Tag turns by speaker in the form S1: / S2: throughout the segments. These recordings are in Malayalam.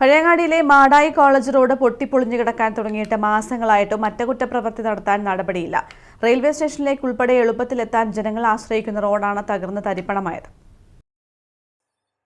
S1: പഴയങ്ങാടിയിലെ മാടായി കോളേജ് റോഡ് പൊട്ടിപ്പൊളിഞ്ഞു കിടക്കാൻ തുടങ്ങിയിട്ട് മാസങ്ങളായിട്ടും അറ്റകുറ്റപ്രവൃത്തി നടത്താൻ നടപടിയില്ല. റെയിൽവേ സ്റ്റേഷനിലേക്ക് ഉൾപ്പെടെ എളുപ്പത്തിലെത്താൻ ജനങ്ങൾ ആശ്രയിക്കുന്ന റോഡാണ് തകർന്ന് തരിപ്പണമായത്.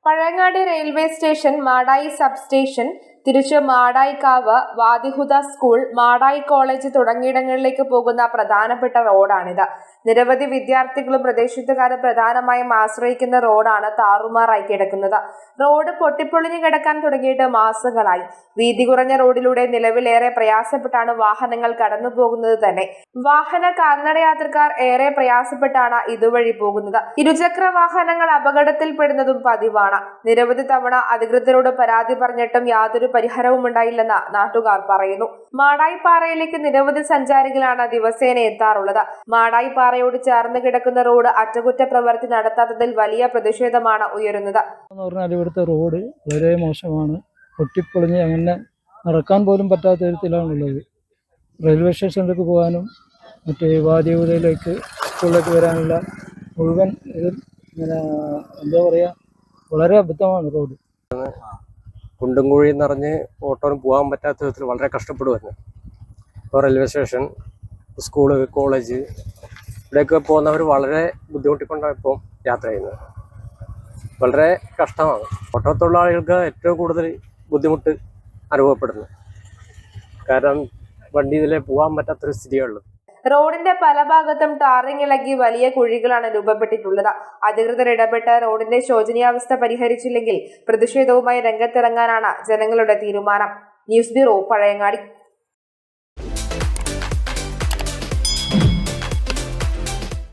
S2: Pazhayangadi railway station Madayi sub station തിരിച്ച് മാടായിക്കാവ് വാദിഹുദ സ്കൂൾ മാടായി കോളേജ് തുടങ്ങിയിടങ്ങളിലേക്ക് പോകുന്ന പ്രധാനപ്പെട്ട റോഡാണിത്. നിരവധി വിദ്യാർത്ഥികളും പ്രദേശത്തുകാരും പ്രധാനമായും ആശ്രയിക്കുന്ന റോഡാണ് താറുമാറായി കിടക്കുന്നത്. റോഡ് പൊട്ടിപ്പൊളിഞ്ഞു കിടക്കാൻ തുടങ്ങിയിട്ട് മാസങ്ങളായി. വീതി കുറഞ്ഞ റോഡിലൂടെ നിലവിലേറെ പ്രയാസപ്പെട്ടാണ് വാഹനങ്ങൾ കടന്നു പോകുന്നത് തന്നെ. വാഹന കാൽനട യാത്രക്കാർ ഏറെ പ്രയാസപ്പെട്ടാണ് ഇതുവഴി പോകുന്നത്. ഇരുചക്ര വാഹനങ്ങൾ അപകടത്തിൽപ്പെടുന്നതും പതിവാണ്. നിരവധി തവണ അധികൃതരോട് പരാതി പറഞ്ഞിട്ടും യാതൊരു പരിഹാരവും ഉണ്ടായില്ലെന്ന് നാട്ടുകാർ പറയുന്നു. മാടായിപ്പാറയിലേക്ക് നിരവധി സഞ്ചാരികളാണ് ദിവസേന എത്താറുള്ളത്. മാടായിപ്പാറയോട് ചേർന്ന് കിടക്കുന്ന റോഡ് അറ്റകുറ്റ പ്രവൃത്തി നടത്താത്തതിൽ വലിയ പ്രതിഷേധമാണ് ഉയരുന്നത്.
S3: എന്ന് പറഞ്ഞാൽ ഇവിടുത്തെ റോഡ് വളരെ മോശമാണ്. പൊട്ടിപ്പൊളിഞ്ഞ് അങ്ങനെ നടക്കാൻ പോലും പറ്റാത്ത തരത്തിലാണുള്ളത് റെയിൽവേ സ്റ്റേഷനിലേക്ക് പോകാനും മറ്റേ വാദ്യവിതയിലേക്ക് സ്കൂളിലേക്ക് വരാനുള്ള മുഴുവൻ ഇത് ഇങ്ങനെ എന്താ പറയുക വളരെ അബദ്ധമാണ് റോഡ്.
S4: കുണ്ടും കുഴിയും നിറഞ്ഞ് ഓട്ടോന് പോകാൻ പറ്റാത്ത വിധത്തിൽ വളരെ കഷ്ടപ്പെടുമായിരുന്നു ഇപ്പോൾ റെയിൽവേ സ്റ്റേഷൻ സ്കൂൾ കോളേജ് ഇവിടെയൊക്കെ പോകുന്നവർ വളരെ ബുദ്ധിമുട്ടിക്കൊണ്ടാണ് ഇപ്പോൾ യാത്ര ചെയ്യുന്നത്. വളരെ കഷ്ടമാണ്. ഓട്ടോ തൊഴിലാളികൾക്ക് ഏറ്റവും കൂടുതൽ ബുദ്ധിമുട്ട് അനുഭവപ്പെടുന്നു കാരണം വണ്ടി ഇതിലെ പോകാൻ പറ്റാത്തൊരു സ്ഥിതിയുള്ളത്
S2: റോഡിന്റെ പല ഭാഗത്തും ടാറിങ് ഇളകി വലിയ കുഴികളാണ് രൂപപ്പെട്ടിട്ടുള്ളത്. അധികൃതർ ഇടപെട്ട് റോഡിന്റെ ശോചനീയാവസ്ഥ പരിഹരിച്ചില്ലെങ്കിൽ പ്രതിഷേധവുമായി രംഗത്തിറങ്ങാനാണ് ജനങ്ങളുടെ തീരുമാനം. News bureau Pazhayangadi.